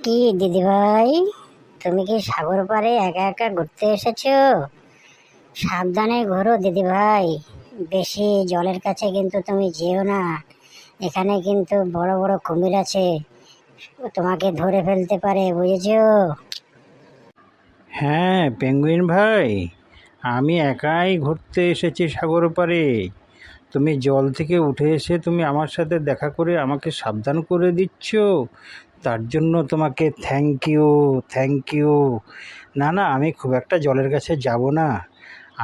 কি দিদিভাই? তুমি কি সাগর পাড়ে একা একা ঘুরতে এসেছ? সাবধানে ঘোরো দিদিভাই। বেশি জলের কাছে কিন্তু তুমি যেও না। এখানে কিন্তু বড় বড় কুমির আছে। তোমাকে ধরে ফেলতে পারে, বুঝেছ? হ্যাঁ পেঙ্গুইন ভাই। আমি একাই ঘুরতে এসেছি সাগর পাড়ে। তুমি জল থেকে উঠে এসে তুমি আমার সাথে দেখা করে আমাকে সাবধান করে দিচ্ছ? তার জন্য তোমাকে থ্যাংক ইউ থ্যাংক ইউ না না, আমি খুব একটা জলের কাছে যাব না।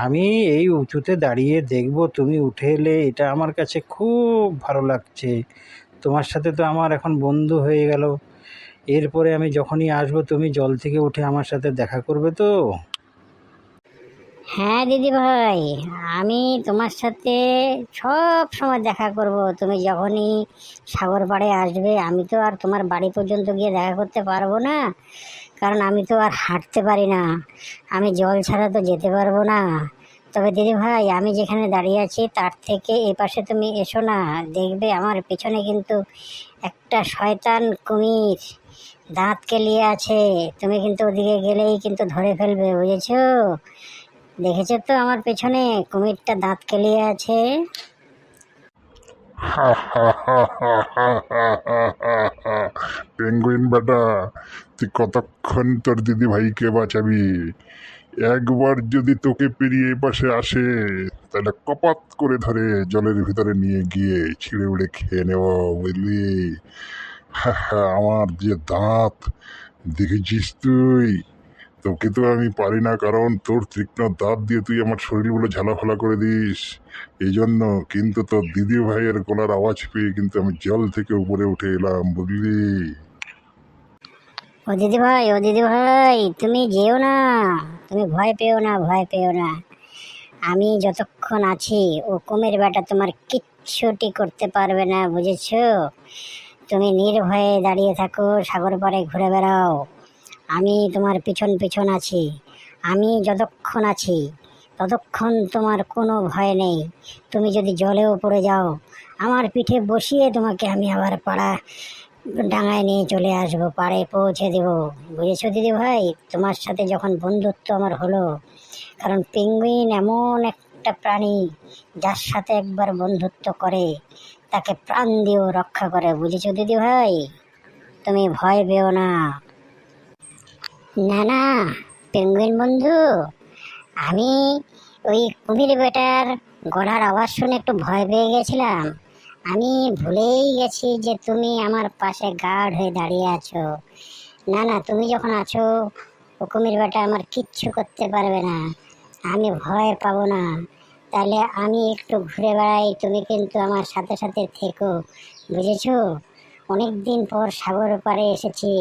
আমি এই উঁচুতে দাঁড়িয়ে দেখব তুমি উঠে এলে এটা আমার কাছে খুব ভালো লাগছে। তোমার সাথে তো আমার এখন বন্ধু হয়ে গেল। এরপরে আমি যখনই আসব, তুমি জল থেকে উঠে আমার সাথে দেখা করবে তো? হ্যাঁ দিদি ভাই আমি তোমার সাথে সব সময় দেখা করব। তুমি যখনই সাগর পাড়ে আসবে, আমি তো আর তোমার বাড়ি পর্যন্ত গিয়ে দেখা করতে পারব না। কারণ আমি তো আর হাঁটতে পারি না। আমি জল ছাড়া তো যেতে পারব না। তবে দিদি ভাই আমি যেখানে দাঁড়িয়ে আছি, তার থেকে এ পাশে তুমি এসো না। দেখবে আমার পেছনে কিন্তু একটা শয়তান কুমির দাঁত কেলিয়ে আছে। তুমি কিন্তু ওদিকে গেলেই কিন্তু ধরে ফেলবে, বুঝেছ? দেখেছ তো আমার পেছনে কুমিরটা দাঁত কেলিয়ে আছে? পেঙ্গুইন বেটা, তুই কতক্ষণ তোর দিদি ভাইকে বাঁচাবি? একবার যদি তোকে পেরিয়ে পাশে আসে, তাহলে কপাত করে ধরে জলের ভিতরে নিয়ে গিয়ে ছিঁড়ে উড়ে খেয়ে নেব, বুঝলি? আমার যে দাঁত, দেখেছিস তুই? তোকে তো আমি পারি না, কারণ তোর তীক্ষ্ণ দাঁত দিয়ে তুই আমার শরীরগুলো ঝালাফালা করে দিস। এই জন্য কিন্তু তোর দিদি ভাইয়ের গলার আওয়াজ পেয়ে কিন্তু আমি জল থেকে উপরে উঠে এলাম, বুঝলি? ও দিদি ভাই, ও দিদি ভাই, তুমি যেও না। তুমি ভয় পেও না, ভয় পেও না। আমি যতক্ষণ আছি, ও কুমির বেটা তোমার কিচ্ছুটি করতে পারবে না, বুঝেছ? তুমি নির্ভয়ে দাঁড়িয়ে থাকো, সাগর পাড়ে ঘুরে বেড়াও। আমি তোমার পিছন পিছন আছি। আমি যতক্ষণ আছি, ততক্ষণ তোমার কোনো ভয় নেই। তুমি যদি জলেও পড়ে যাও, আমার পিঠে বসিয়ে তোমাকে আমি আবার পাড়া ডাঙায় নিয়ে চলে আসব পাড়ে পৌঁছে দেব। বুঝেছ দিদি ভাই? তোমার সাথে যখন বন্ধুত্ব আমার হলো, কারণ পেঙ্গুইন এমন একটা প্রাণী যার সাথে একবার বন্ধুত্ব করে, তাকে প্রাণ দিয়েও রক্ষা করে। বুঝেছ দিদি ভাই? তুমি ভয় পেও না। না না, পেঙ্গুইন বন্ধু, আমি ওই কুমির বেটার গলার আওয়াজ শুনে একটু ভয় পেয়ে গেছিলাম। আমি ভুলেই গেছি যে তুমি আমার পাশে গার্ড হয়ে দাঁড়িয়ে আছো। না না, তুমি যখন আছো, ও কুমির বেটা আমার কিচ্ছু করতে পারবে না। আমি ভয় পাবো না। তাহলে আমি একটু ঘুরে বেড়াই, তুমি কিন্তু আমার সাথে সাথে থেকো, বুঝেছ? অনেক দিন পর সাগর পাড়ে এসেছি।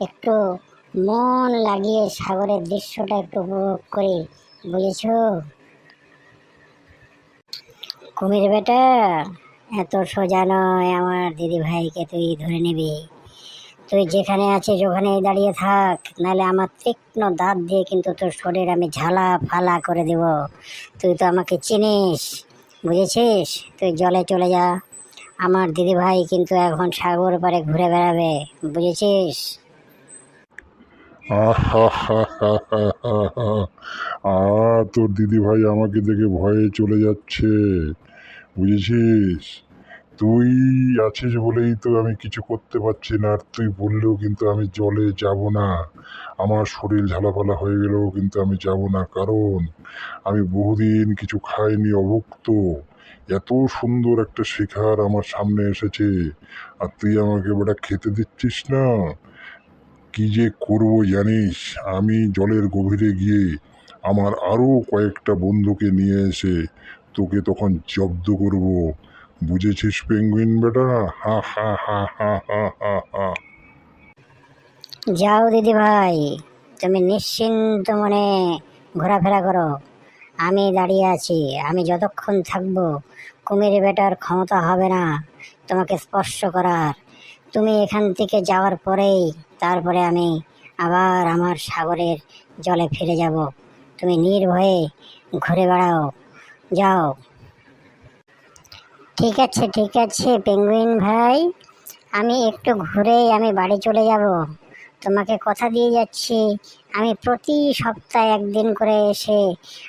একটু মন লাগিয়ে সাগরের দৃশ্যটা একটু উপভোগ করি, বুঝেছ? কুমির বেটা, এত সোজা নয়, আমার দিদি ভাইকে তুই ধরে নিবি। তুই যেখানে আছিস ওখানেই দাঁড়িয়ে থাক, নাহলে আমার তীক্ষ্ণ দাঁত দিয়ে কিন্তু তোর শরীর আমি ঝালা ফালা করে দেব। তুই তো আমাকে চিনিস, বুঝেছিস? তুই জলে চলে যা। আমার দিদি ভাই কিন্তু এখন সাগর পাড়ে ঘুরে বেড়াবে, বুঝেছিস? আ তোর দিদি ভাই আমাকে দেখে ভয়ে চলে যাচ্ছে বুঝেছিস তুই আছিস বলেই তো আমি কিছু করতে পারছি না আর তুই বললেও কিন্তু আমি জলে যাব না আমার শরীর ঝালাপালা হয়ে গেলেও কিন্তু আমি যাব না কারণ আমি বহুদিন কিছু খাইনি অভুক্ত এত সুন্দর একটা শিখার আমার সামনে এসেছে আর তুই আমাকে বেটা খেতে দিচ্ছিস না কি যে করব জানিস? আমি জলের গভীরে গিয়ে আমার আরও কয়েকটা বন্ধুকে নিয়ে এসে তোকে তখন জব্দ করব। বুঝেছিস পেঙ্গুইন বেটা? হা হা হা হা হা হা হা। যাও দিদি ভাই, তুমি নিশ্চিন্ত মনে ঘোরাফেরা করো। আমি দাঁড়িয়ে আছি, আমি যতক্ষণ থাকব কুমির বেটার ক্ষমতা হবে না তোমাকে স্পর্শ করার। তুমি এখান থেকে যাওয়ার পরেই তারপরে আমি আবার আমার সাগরের জলে ফিরে যাব। তুমি নির্ভয়ে ঘুরে বেড়াও, যাও। ঠিক আছে ঠিক আছে, পেঙ্গুইন ভাই। আমি একটু ঘুরেই আমি বাড়ি চলে যাব। তোমাকে কথা দিয়ে যাচ্ছি। আমি প্রতি সপ্তাহে একদিন করে এসে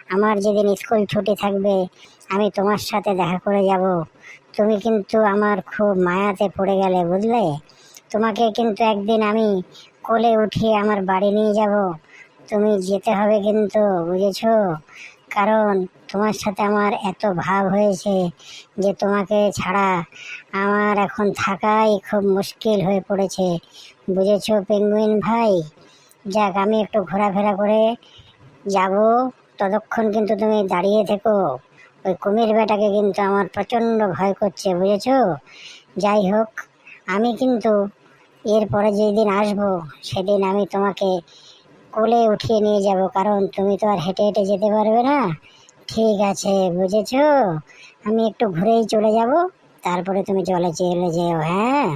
আমার যেদিন স্কুল ছুটি থাকবে, আমি তোমার সাথে দেখা করে যাব। তুমি কিন্তু আমার খুব মায়াতে পড়ে গেলে, বুঝলে? তোমাকে কিন্তু একদিন আমি কোলে উঠিয়ে আমার বাড়ি নিয়ে যাব। তুমি যেতে হবে কিন্তু, বুঝেছ? কারণ তোমার সাথে আমার এত ভাব হয়েছে যে তোমাকে ছাড়া আমার এখন থাকাই খুব মুশকিল হয়ে পড়েছে। বুঝেছ পেঙ্গুইন ভাই? যাক, আমি একটু ঘোরাফেরা করে যাব। ততক্ষণ কিন্তু তুমি দাঁড়িয়ে থেকো। ওই কুমির বেটাকে কিন্তু আমার প্রচণ্ড ভয় করছে, বুঝেছ? যাই হোক, আমি কিন্তু এরপরে যেদিন আসব, সেদিন আমি তোমাকে কোলে উঠিয়ে নিয়ে যাব, কারণ তুমি তো আর হেঁটে হেঁটে যেতে পারবে না। ঠিক আছে, বুঝেছ? আমি একটু ঘুরেই চলে যাব, তারপরে তুমি জলে চলে যেও হ্যাঁ?